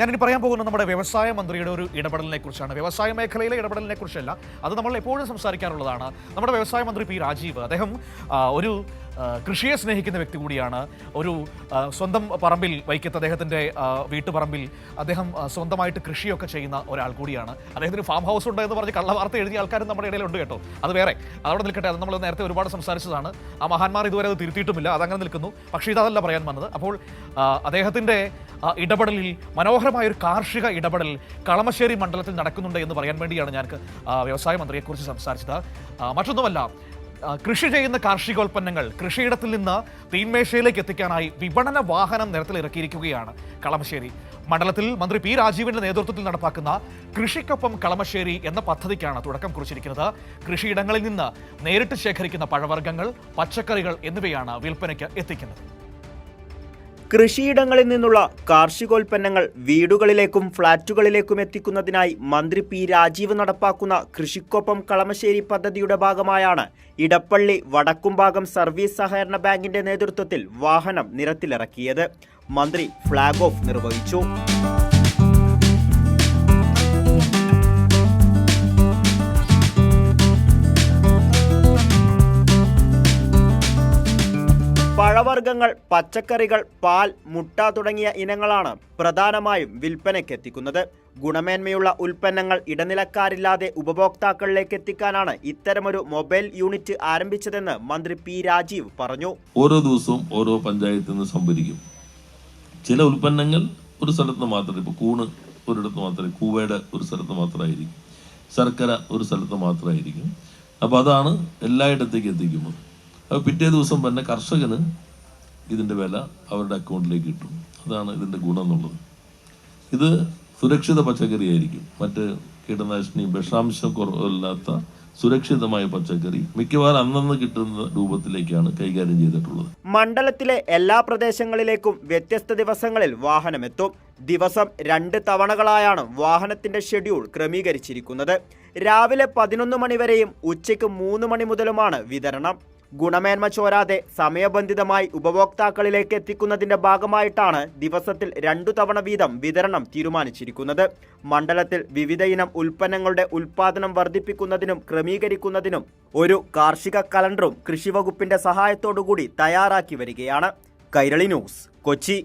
ഞാനിനി പറയാൻ പോകുന്നത് നമ്മുടെ വ്യവസായ മന്ത്രിയുടെ ഒരു ഇടപെടലിനെ കുറിച്ചാണ് വ്യവസായ മേഖലയിലെ ഇടപെടലിനെ കുറിച്ചല്ല അത് നമ്മൾ എപ്പോഴും സംസാരിക്കാറുള്ളതാണ്. നമ്മുടെ വ്യവസായ മന്ത്രി പി രാജീവ് അദ്ദേഹം ഒരു കൃഷിയെ സ്നേഹിക്കുന്ന വ്യക്തി കൂടിയാണ് ഒരു സ്വന്തം പറമ്പിൽ വൈക്കത്ത് അദ്ദേഹത്തിന്റെ വീട്ടുപറമ്പിൽ അദ്ദേഹം സ്വന്തമായിട്ട് കൃഷിയൊക്കെ ചെയ്യുന്ന ഒരാൾ കൂടിയാണ്. അദ്ദേഹത്തിന് ഫാം ഹൗസ് ഉണ്ട് എന്ന് പറഞ്ഞ് കള്ള വാർത്ത എഴുതിയ ആൾക്കാരും നമ്മുടെ ഇടയിലുണ്ട് കേട്ടോ. അത് വേറെ. അതവിടെ നിൽക്കട്ടെ അത് നമ്മൾ നേരത്തെ ഒരുപാട് സംസാരിച്ചതാണ്. ആ മഹാന്മാർ ഇതുവരെ അത് തിരുത്തിയിട്ടുമില്ല അതങ്ങനെ നിൽക്കുന്നു. പക്ഷേ ഇതല്ല പറയാൻ വന്നത്. അപ്പോൾ അദ്ദേഹത്തിന്റെ ഇടപെടലിൽ മനോഹരമായ ഒരു കാർഷിക ഇടപെടൽ കളമശ്ശേരി മണ്ഡലത്തിൽ നടക്കുന്നുണ്ട് എന്ന് പറയാൻ വേണ്ടിയാണ് ഞാൻ വ്യവസായ മന്ത്രിയെക്കുറിച്ച് സംസാരിച്ചത്. മറ്റൊന്നുമല്ല കൃഷി ചെയ്യുന്ന കാർഷികോൽപ്പന്നങ്ങൾ കൃഷിയിടത്തിൽ നിന്ന് തീന്മേശയിലേക്ക് എത്തിക്കാനായി വിപണന വാഹനം നിരത്തിലിറക്കിയിരിക്കുകയാണ് കളമശ്ശേരി. മണ്ഡലത്തിൽ മന്ത്രി പി രാജീവിന്റെ നേതൃത്വത്തിൽ നടപ്പാക്കുന്ന കൃഷിക്കൊപ്പം കളമശ്ശേരി എന്ന പദ്ധതിക്കാണ് തുടക്കം കുറിച്ചിരിക്കുന്നത്. കൃഷിയിടങ്ങളിൽ നിന്ന് നേരിട്ട് ശേഖരിക്കുന്ന പഴവർഗങ്ങൾ പച്ചക്കറികൾ എന്നിവയാണ് വിൽപ്പനയ്ക്ക് എത്തിക്കുന്നത്. കൃഷിയിടങ്ങളിൽ നിന്നുള്ള കാർഷികോൽപ്പന്നങ്ങൾ വീടുകളിലേക്കും ഫ്ളാറ്റുകളിലേക്കും എത്തിക്കുന്നതിനായി മന്ത്രി പി രാജീവ് നടപ്പാക്കുന്ന കൃഷിക്കൊപ്പം കളമശ്ശേരി പദ്ധതിയുടെ ഭാഗമായാണ് ഇടപ്പള്ളി വടക്കുംഭാഗം സർവീസ് സഹകരണ ബാങ്കിന്റെ നേതൃത്വത്തിൽ വാഹനം നിരത്തിലിറക്കിയത്. മന്ത്രി ഫ്ളാഗ് ഓഫ് നിർവഹിച്ചു. പഴവർഗങ്ങൾ പച്ചക്കറികൾ പാൽ മുട്ട തുടങ്ങിയ ഇനങ്ങളാണ് പ്രധാനമായും വിൽപ്പനയ്ക്ക് എത്തിക്കുന്നത്. ഗുണമേന്മയുള്ള ഉൽപ്പന്നങ്ങൾ ഇടനിലക്കാരില്ലാതെ ഉപഭോക്താക്കളിലേക്ക് എത്തിക്കാനാണ് ഇത്തരമൊരു മൊബൈൽ യൂണിറ്റ് ആരംഭിച്ചതെന്ന് മന്ത്രി പി രാജീവ് പറഞ്ഞു. ഓരോ ദിവസവും ഓരോ പഞ്ചായത്തിൽ നിന്ന് സംഭരിക്കും. ചില ഉൽപ്പന്നങ്ങൾ ഒരു സ്ഥലത്ത് മാത്രമേ ഇപ്പോൾ കൂണ് ഒരിടത്ത് മാത്രമേ കൂവയുടെ ഒരു സ്ഥലത്ത് മാത്രമായിരിക്കും. ശർക്കര ഒരു സ്ഥലത്ത് മാത്രമായിരിക്കും. അപ്പോൾ അതാണ് എല്ലായിടത്തേക്ക് എത്തിക്കുന്നത്. അപ്പോൾ പിറ്റേ ദിവസം തന്നെ കർഷകന് ഇതിന്റെ വില അവരുടെ അക്കൗണ്ടിലേക്ക് കിട്ടും. അതാണ് ഇതിന്റെ ഗുണം എന്നുള്ളത്. ഇത് സുരക്ഷിത പച്ചക്കറി ആയിരിക്കും. മറ്റ് കീടനാശിനി വിഷാംശം കുറവില്ലാത്ത സുരക്ഷിതമായ പച്ചക്കറി മിക്കവാറും അന്നന്ന് കിട്ടുന്ന രൂപത്തിലേക്കാണ് കൈകാര്യം ചെയ്തിട്ടുള്ളത്. മണ്ഡലത്തിലെ എല്ലാ പ്രദേശങ്ങളിലേക്കും വ്യത്യസ്ത ദിവസങ്ങളിൽ വാഹനമെത്തും. ദിവസം രണ്ട് തവണകളായാണ് വാഹനത്തിന്റെ ഷെഡ്യൂൾ ക്രമീകരിച്ചിരിക്കുന്നത്. രാവിലെ പതിനൊന്ന് മണിവരെയും ഉച്ചയ്ക്ക് മൂന്ന് മണി മുതലുമാണ് വിതരണം. ഗുണമേന്മ ചോരാതെ സമയബന്ധിതമായി ഉപഭോക്താക്കളിലേക്ക് എത്തിക്കുന്നതിന്റെ ഭാഗമായിട്ടാണ് ദിവസത്തിൽ രണ്ടു തവണ വീതം വിതരണം തീരുമാനിച്ചിരിക്കുന്നത്. മണ്ഡലത്തിൽ വിവിധ ഇനം ഉൽപ്പന്നങ്ങളുടെ ഉൽപാദനം വർദ്ധിപ്പിക്കുന്നതിനും ക്രമീകരിക്കുന്നതിനും ഒരു കാർഷിക കലണ്ടറും കൃഷിവകുപ്പിന്റെ സഹായത്തോടുകൂടി തയ്യാറാക്കി വരികയാണ്. കൈരളി ന്യൂസ് കൊച്ചി.